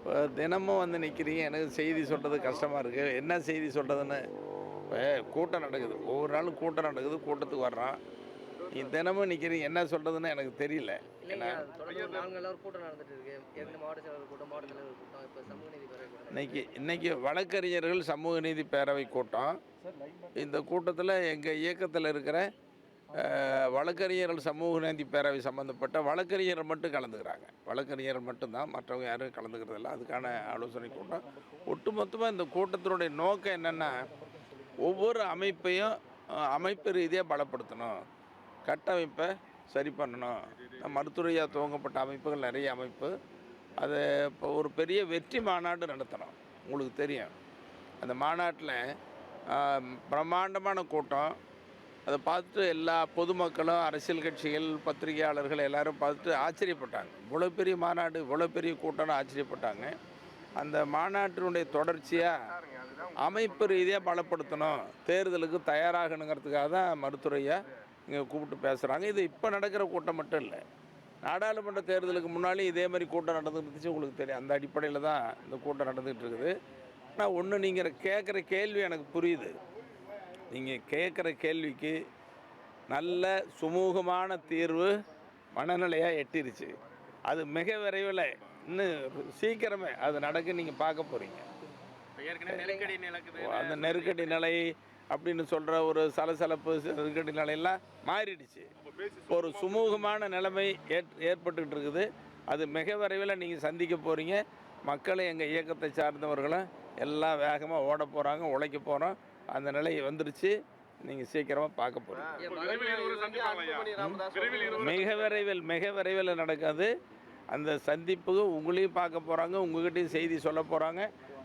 இப்போ தினமும் வந்து நிற்கிறீங்க எனக்கு செய்தி சொல்கிறது கஷ்டமாக இருக்குது என்ன செய்தி சொல்கிறதுன்னு இப்போ கூட்டம் நடக்குது. ஒவ்வொரு நாளும் கூட்டம் நடக்குது. கூட்டத்துக்கு வர்றான். நீ தினமும் நிற்கிறீங்க என்ன சொல்கிறதுன்னு எனக்கு தெரியல. இன்னைக்கு இன்னைக்கு வழக்கறிஞர்கள் சமூக நீதி பேரவை கூட்டம். இந்த கூட்டத்தில் எங்கள் இயக்கத்தில் இருக்கிற வழக்கறிஞர்கள் சமூக நீதி பேரவை சம்மந்தப்பட்ட வழக்கறிஞர்கள் மட்டும் கலந்துக்கிறாங்க. வழக்கறிஞர்கள் மட்டும்தான் மற்றவங்க யாரும் கலந்துக்கிறதில்ல. அதுக்கான ஆலோசனை கூட்டம். ஒட்டுமொத்தமாக இந்த கூட்டத்தினுடைய நோக்கம் என்னென்னா ஒவ்வொரு அமைப்பையும் அமைப்பு ரீதியாக பலப்படுத்தணும். கட்டமைப்பை சரி பண்ணணும். மருத்துவரையாக துவங்கப்பட்ட அமைப்புகள் நிறைய அமைப்பு. அது இப்போ ஒரு பெரிய வெற்றி மாநாடு நடத்தணும். உங்களுக்கு தெரியும். அந்த மாநாட்டில் பிரம்மாண்டமான கூட்டம். அதை பார்த்துட்டு எல்லா பொதுமக்களும் அரசியல் கட்சிகள் பத்திரிகையாளர்கள் எல்லாரும் பார்த்துட்டு ஆச்சரியப்பட்டாங்க. இவ்வளோ பெரிய மாநாடு இவ்வளோ பெரிய கூட்டம்னு ஆச்சரியப்பட்டாங்க. அந்த மாநாட்டினுடைய தொடர்ச்சியாக அமைப்பு ரீதியாக பலப்படுத்தணும் தேர்தலுக்கு தயாராகணுங்கிறதுக்காக தான் மருத்துறையை இங்கே கூப்பிட்டு பேசுகிறாங்க இது இப்போ நடக்கிற கூட்டம் மட்டும் இல்லை. நாடாளுமன்ற தேர்தலுக்கு முன்னாலே இதே மாதிரி கூட்டம் நடந்துருந்துச்சு இருந்துச்சு உங்களுக்கு தெரியும். அந்த அடிப்படையில் தான் இந்த கூட்டம் நடந்துகிட்டு இருக்குது. ஆனால் ஒன்று நீங்கள் கேட்குற கேள்வி எனக்கு புரியுது. நீங்கள் கேட்குற கேள்விக்கு நல்ல சுமூகமான தீர்வு மனநிலையாக எட்டிருச்சு. அது மிக விரைவில் இன்னும் சீக்கிரமே அது நடக்க நீங்கள் பார்க்க போகிறீங்க. அந்த நெருக்கடி நிலை அப்படின்னு சொல்கிற ஒரு சலசலப்பு நெருக்கடி நிலையெல்லாம் மாறிடுச்சு. ஒரு சுமூகமான நிலைமை ஏற் ஏற்பட்டுக்கிட்டு இருக்குது. அது மிக விரைவில் நீங்கள் சந்திக்க போகிறீங்க. மக்களை எங்கள் இயக்கத்தை சார்ந்தவர்களும் எல்லாம் வேகமாக ஓட போகிறாங்க உழைக்க போகிறோம். அந்த நிலை வந்துருச்சு. நீங்கள் சீக்கிரமாக பார்க்க போகிறீங்க மிக விரைவில் மிக விரைவில் நடக்காது. அந்த சந்திப்பு உங்களையும் பார்க்க போகிறாங்க உங்ககிட்டயும் செய்தி சொல்ல போகிறாங்க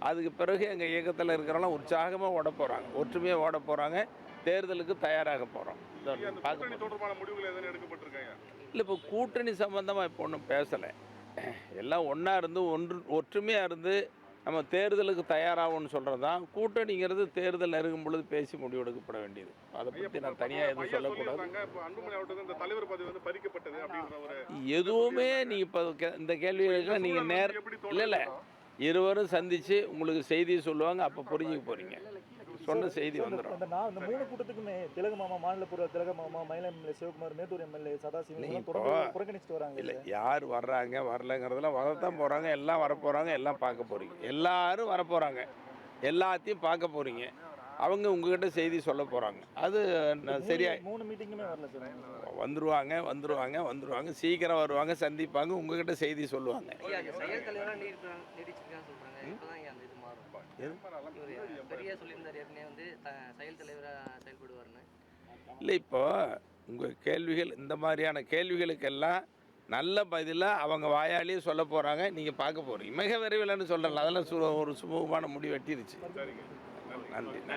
அதுக்கு பிறகு எங்கள் இயக்கத்தில் இருக்கிறவங்களாம் உற்சாகமாக ஓட போகிறாங்க ஒற்றுமையாக ஓட போகிறாங்க தேர்தலுக்கு தயாராக போகிறோம் இல்லை இப்போ கூட்டணி சம்பந்தமாக இப்போ ஒன்றும் பேசலை. எல்லாம் ஒன்றா இருந்து ஒன்று ஒற்றுமையாக இருந்து நம்ம தேர்தலுக்கு தயாராகும்னு சொல்கிறது தான் கூட்டணிங்கிறது தேர்தல் நெருங்கும் பொழுது பேசி முடிவெடுக்கப்பட வேண்டியது. அதை பற்றி நான் தனியாக எதுவும் சொல்லக்கூடாது. எதுவுமே நீங்கள் இப்போ இந்த கேள்விகளுக்கு நீங்கள் நேர் இல்லை இல்லை. இருவரும் சந்தித்து உங்களுக்கு செய்தி சொல்லுவாங்க அப்போ புரிஞ்சுக்க போகிறீங்க சொன்ன செய்தி வந்துடும் அந்த நான் இந்த மூணு கூட்டத்துக்குமே திலக மாமா மாநில பூர்வ திலக மாமா மயில எம்எல்ஏ சிவகுமார் மேட்டூர் எம்எல்ஏ சதாசிவம் புறக்கணிச்சிட்டு வராங்க இல்லை யார் வர்றாங்க வரலங்கிறதெல்லாம் வரத்தான் போகிறாங்க எல்லாம் வரப்போகிறாங்க எல்லாம் பார்க்க போகிறீங்க எல்லாரும் வரப்போகிறாங்க எல்லாத்தையும் பார்க்க போகிறீங்க அவங்க உங்ககிட்ட செய்தி சொல்ல போகிறாங்க அது சரியா மூணு மீட்டிங்குமே வரல சார். வந்துருவாங்க வந்துருவாங்க வந்துருவாங்க. சீக்கிரம் வருவாங்க சந்திப்பாங்க உங்ககிட்ட செய்தி சொல்லுவாங்க. இல்லை இப்போ உங்கள் கேள்விகள் இந்த மாதிரியான கேள்விகளுக்கெல்லாம் நல்ல பதிலாக அவங்க வாயாலேயே சொல்ல போகிறாங்க நீங்கள் பார்க்க போகிறீங்க மிக விரைவில்னு சொல்கிறேன் அதெல்லாம் ஒரு சுமூகமான முடிவு வெட்டிருச்சு. நன்றி நன்றி.